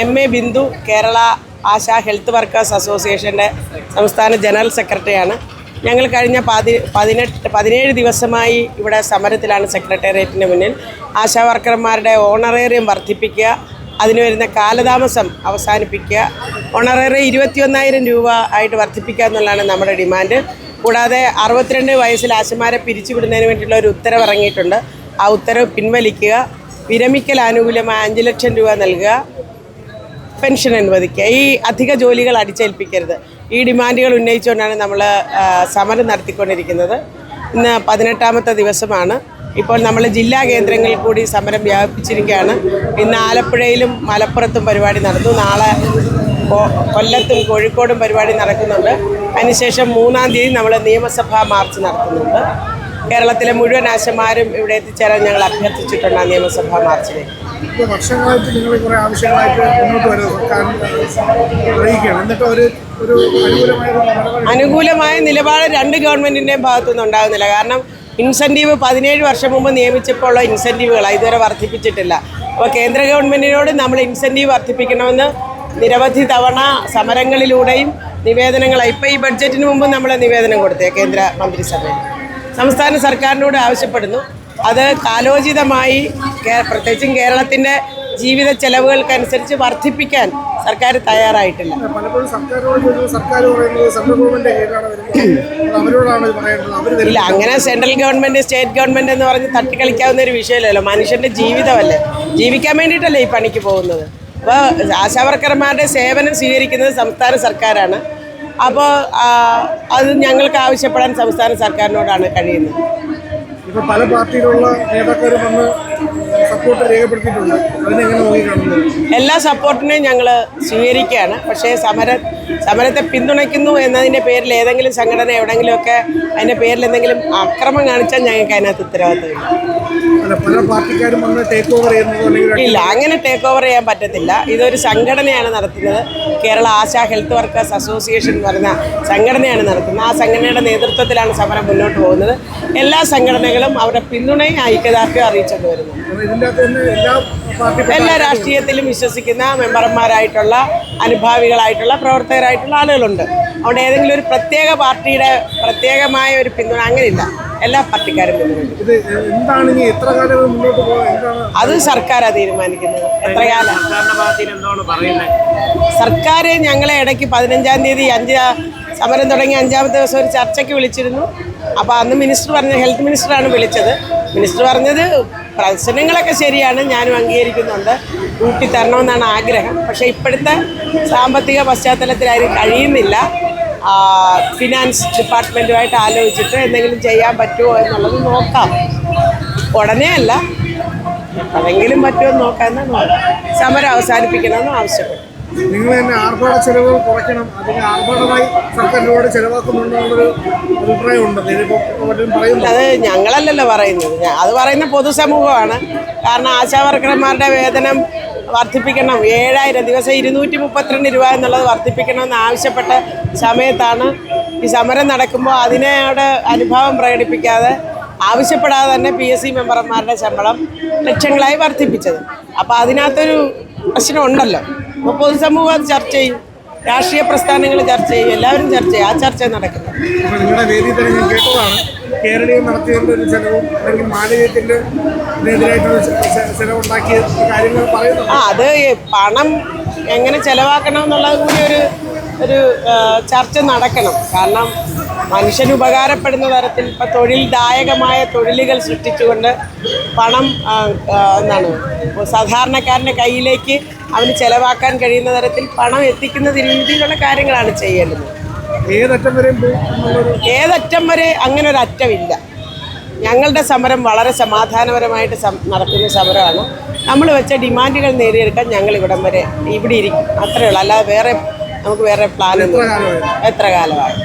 M. A. Bindu Kerala ASHA health workers അസോസിയേഷന്റെ സംസ്ഥാന general സെക്രട്ടറിയാണ്. ഞങ്ങൾ കഴിഞ്ഞ പതി പതിനെട്ട് പതിനേഴ് ദിവസമായി ഇവിടെ സമരത്തിലാണ് സെക്രട്ടേറിയറ്റിന് മുന്നിൽ. ആശാ വർക്കർമാരുടെ ഓണറേറിയം വർദ്ധിപ്പിക്കുക അതിന് വരുന്ന കാലതാമസം അവസാനിപ്പിക്കുക ഓണറേറിയം ഇരുപത്തിയൊന്നായിരം രൂപ ആയിട്ട് വർദ്ധിപ്പിക്കുക എന്നുള്ളതാണ് നമ്മുടെ ഡിമാൻഡ്. കൂടാതെ അറുപത്തിരണ്ട് വയസ്സിൽ ആശമാരെ പിരിച്ചുവിടുന്നതിന് വേണ്ടിയുള്ള ഒരു ഉത്തരവ് ഇറങ്ങിയിട്ടുണ്ട്. ആ ഉത്തരവ് പിൻവലിക്കുക വിരമിക്കൽ ആനുകൂല്യമായ അഞ്ച് ലക്ഷം രൂപ നൽകുക പെൻഷൻ അനുവദിക്കുക. ഈ അധിക ജോലികൾ അടിച്ചേൽപ്പിക്കരുത്. ഈ ഡിമാൻഡുകൾ ഉന്നയിച്ചുകൊണ്ടാണ് നമ്മൾ സമരം നടത്തിക്കൊണ്ടിരിക്കുന്നത്. ഇന്ന് പതിനെട്ടാമത്തെ ദിവസമാണ്. ഇപ്പോൾ നമ്മൾ ജില്ലാ കേന്ദ്രങ്ങളിൽ കൂടി സമരം വ്യാപിപ്പിച്ചിരിക്കുകയാണ്. ഇന്ന് ആലപ്പുഴയിലും മലപ്പുറത്തും പരിപാടി നടന്നു. നാളെ കൊല്ലത്തും കോഴിക്കോടും പരിപാടി നടക്കുന്നുണ്ട്. അതിനുശേഷം മൂന്നാം തീയതി നമ്മൾ നിയമസഭാ മാർച്ച് നടത്തുന്നുണ്ട്. കേരളത്തിലെ മുഴുവൻ ആശമാരും ഇവിടെ എത്തിച്ചേരാൻ ഞങ്ങൾ അഭ്യർത്ഥിച്ചിട്ടുണ്ട് ആ നിയമസഭാ മാർച്ചിലേക്ക്. ഇപ്പോൾ വർഷങ്ങളായിട്ട് നിങ്ങൾ കുറേ ആവശ്യങ്ങളായിട്ട് മുന്നോട്ട് വരുന്നത് സർക്കാരിനെ അറിയിക്കുകയാണ്. എന്നിട്ട് ഒരു ഒരു അനുകൂലമായ അനുകൂലമായ നിലപാട് രണ്ട് ഗവൺമെന്റിന്റെയും ഭാഗത്തുനിന്ന് ഉണ്ടാകുന്നില്ല. കാരണം ഇൻസെന്റീവ് പതിനേഴ് വർഷം മുമ്പ് നിയമിച്ചപ്പോൾ ഉള്ള ഇൻസെന്റീവുകളാണ് ഇതുവരെ വർദ്ധിപ്പിച്ചിട്ടില്ല. അപ്പോൾ കേന്ദ്ര ഗവൺമെന്റിനോട് നമ്മൾ ഇൻസെന്റീവ് വർദ്ധിപ്പിക്കണമെന്ന് നിരവധി തവണ സമരങ്ങളിലൂടെയും നിവേദനങ്ങളായി. ഇപ്പോൾ ഈ ബഡ്ജറ്റിന് മുമ്പ് നമ്മൾ നിവേദനം കൊടുത്തേ കേന്ദ്ര മന്ത്രിസഭയിൽ. സംസ്ഥാന സർക്കാരിനോട് ആവശ്യപ്പെടുന്നു. അത് കാലോചിതമായി പ്രത്യേകിച്ചും കേരളത്തിന്റെ ജീവിത ചെലവുകൾക്കനുസരിച്ച് വർദ്ധിപ്പിക്കാൻ സർക്കാർ തയ്യാറായിട്ടില്ല. ഇല്ല അങ്ങനെ സെൻട്രൽ ഗവൺമെന്റ് സ്റ്റേറ്റ് ഗവൺമെന്റ് എന്ന് പറഞ്ഞ് തട്ടിക്കളിക്കാവുന്ന ഒരു വിഷയമല്ലല്ലോ. മനുഷ്യന്റെ ജീവിതമല്ലേ? ജീവിക്കാൻ വേണ്ടിയിട്ടല്ലേ ഈ പണിക്ക് പോകുന്നത്? അപ്പോൾ ആശാവർക്കർമാരുടെ സേവനം സ്വീകരിക്കുന്നത് സംസ്ഥാന സർക്കാരാണ്. അപ്പോൾ അത് ഞങ്ങൾക്ക് ആവശ്യപ്പെടാൻ സംസ്ഥാന സർക്കാരിനോടാണ് കഴിയുന്നത്. ഇപ്പോൾ പല പാർട്ടിയിലുള്ള നേതാക്കാരും വന്ന് സപ്പോർട്ട് രേഖപ്പെടുത്തിയിട്ടുണ്ട്. അതിനെങ്ങനെ നോക്കിക്കാണുന്നത്? എല്ലാ സപ്പോർട്ടിനെയും ഞങ്ങൾ സ്വീകരിക്കുകയാണ്. പക്ഷേ സമര സമരത്തെ പിന്തുണയ്ക്കുന്നു എന്നതിന്റെ പേരിൽ ഏതെങ്കിലും സംഘടന എവിടെയെങ്കിലുമൊക്കെ അതിന്റെ പേരിൽ എന്തെങ്കിലും അക്രമം കാണിച്ചാൽ ഞങ്ങൾക്ക് അതിനകത്ത് ഉത്തരവാദിത്തമില്ല. പല പാർട്ടിക്കാരും വന്ന് ടേക്ക് ഓവർ ചെയ്യുന്നതോ ഇല്ല അങ്ങനെ ടേക്ക് ഓവർ ചെയ്യാൻ പറ്റത്തില്ല. ഇതൊരു സംഘടനയാണ് നടത്തുന്നത്. Kerala ASHA health workers association എന്ന് പറയുന്ന സംഘടനയാണ് നടത്തുന്നത്. ആ സംഘടനയുടെ നേതൃത്വത്തിലാണ് സമരം മുന്നോട്ട് പോകുന്നത്. എല്ലാ സംഘടനകളും അവരുടെ പിന്തുണയും ഐക്യദാർഢ്യം അറിയിച്ചുകൊണ്ട് വരുന്നു. എല്ലാ രാഷ്ട്രീയത്തിലും വിശ്വസിക്കുന്ന മെമ്പർമാരായിട്ടുള്ള അനുഭാവികളായിട്ടുള്ള പ്രവർത്തകരായിട്ടുള്ള ആളുകളുണ്ട്. അവിടെ ഏതെങ്കിലും ഒരു പ്രത്യേക പാർട്ടിയുടെ പ്രത്യേകമായ ഒരു പിന്തുണ അങ്ങനെയില്ല. എല്ലാ പാർട്ടിക്കാരും ഇത് എന്താണ് ഇനി എത്ര കാലം മുന്നോട്ട് അത് സർക്കാരാണ് തീരുമാനിക്കുന്നത്. എത്ര കാലം? സർക്കാരിന്റെ എന്താണ് പറയുന്നത്? സർക്കാർ ഞങ്ങളെ ഇടയ്ക്ക് പതിനഞ്ചാം തീയതി അഞ്ച് സമരം തുടങ്ങി അഞ്ചാമത്തെ ദിവസം ഒരു ചർച്ചയ്ക്ക് വിളിച്ചിരുന്നു. അപ്പോൾ അന്ന് മിനിസ്റ്റർ പറഞ്ഞ ഹെൽത്ത് മിനിസ്റ്ററാണ് വിളിച്ചത്. മിനിസ്റ്റർ പറഞ്ഞത് പ്രശ്നങ്ങളൊക്കെ ശരിയാണ് ഞാനും അംഗീകരിക്കുന്നുണ്ട്. കൂട്ടി തരണമെന്നാണ് ആഗ്രഹം. പക്ഷേ ഇപ്പോഴത്തെ സാമ്പത്തിക പശ്ചാത്തലത്തിൽ അതിന് കഴിയുന്നില്ല. ഫിനാൻസ് ഡിപ്പാർട്ട്മെന്റുമായിട്ട് ആലോചിച്ചിട്ട് എന്തെങ്കിലും ചെയ്യാൻ പറ്റുമോ എന്നുള്ളത് നോക്കാം. ഉടനെ അല്ല അതെങ്കിലും പറ്റുമോ എന്ന് നോക്കാമെന്നാണ് സമരം അവസാനിപ്പിക്കണമെന്ന് ആവശ്യപ്പെട്ടു. നിങ്ങൾ തന്നെ ആർഭാട ചെലവ് കുറയ്ക്കണം അതിന് ആർഭാടമായി സർക്കാരിനോട് അഭിപ്രായമുണ്ട്. പറയുന്നു അത് ഞങ്ങളല്ലല്ലോ പറയുന്നത്. അത് പറയുന്ന പൊതുസമൂഹമാണ്. കാരണം ആശാവർക്കർമാരുടെ വേതനം വർദ്ധിപ്പിക്കണം. ഏഴായിരം ദിവസം ഇരുന്നൂറ്റി മുപ്പത്തിരണ്ട് രൂപ എന്നുള്ളത് വർദ്ധിപ്പിക്കണമെന്ന് ആവശ്യപ്പെട്ട സമയത്താണ് ഈ സമരം നടക്കുമ്പോൾ അതിനോട് അനുഭാവം പ്രകടിപ്പിക്കാതെ ആവശ്യപ്പെടാതെ തന്നെ പി എസ് സി മെമ്പർമാരുടെ ശമ്പളം ലക്ഷങ്ങളായി വർദ്ധിപ്പിച്ചത്. അപ്പോൾ അതിനകത്തൊരു പ്രശ്നമുണ്ടല്ലോ. അപ്പോൾ പൊതുസമൂഹം ചർച്ച ചെയ്യും. രാഷ്ട്രീയ പ്രസ്ഥാനങ്ങൾ ചർച്ച ചെയ്യും. എല്ലാവരും ചർച്ച ചെയ്യും. ആ ചർച്ച നടക്കുന്നത് കേരളീയം നടത്തിയതിന്റെ ഒരു ചെലവും അല്ലെങ്കിൽ മാലിന്യത്തിന്റെ കാര്യങ്ങൾ അത് പണം എങ്ങനെ ചെലവാക്കണം എന്നുള്ളത് കൂടി ഒരു ഒരു ചർച്ച നടക്കണം. കാരണം മനുഷ്യന് ഉപകാരപ്പെടുന്ന തരത്തിൽ ഇപ്പം തൊഴിൽദായകമായ തൊഴിലുകൾ സൃഷ്ടിച്ചുകൊണ്ട് പണം എന്താണ് സാധാരണക്കാരന്റെ കയ്യിലേക്ക് അവന് ചെലവാക്കാൻ കഴിയുന്ന തരത്തിൽ പണം എത്തിക്കുന്ന രീതിയിലുള്ള കാര്യങ്ങളാണ് ചെയ്യേണ്ടത്. ഏതറ്റം ഏതറ്റം വരെ അങ്ങനെ ഒരു അറ്റമില്ല ഞങ്ങളുടെ സമരം വളരെ സമാധാനപരമായിട്ട് നടക്കുന്ന സമരമാണ്. നമ്മൾ വെച്ച ഡിമാൻഡുകൾ നേടിയെടുക്കാൻ ഞങ്ങൾ ഇവിടം വരെ ഇവിടെ ഇരിക്കും. അത്രയേ ഉള്ളൂ. അല്ലാതെ വേറെ നമുക്ക് വേറെ പ്ലാൻ എത്ര കാലമായി?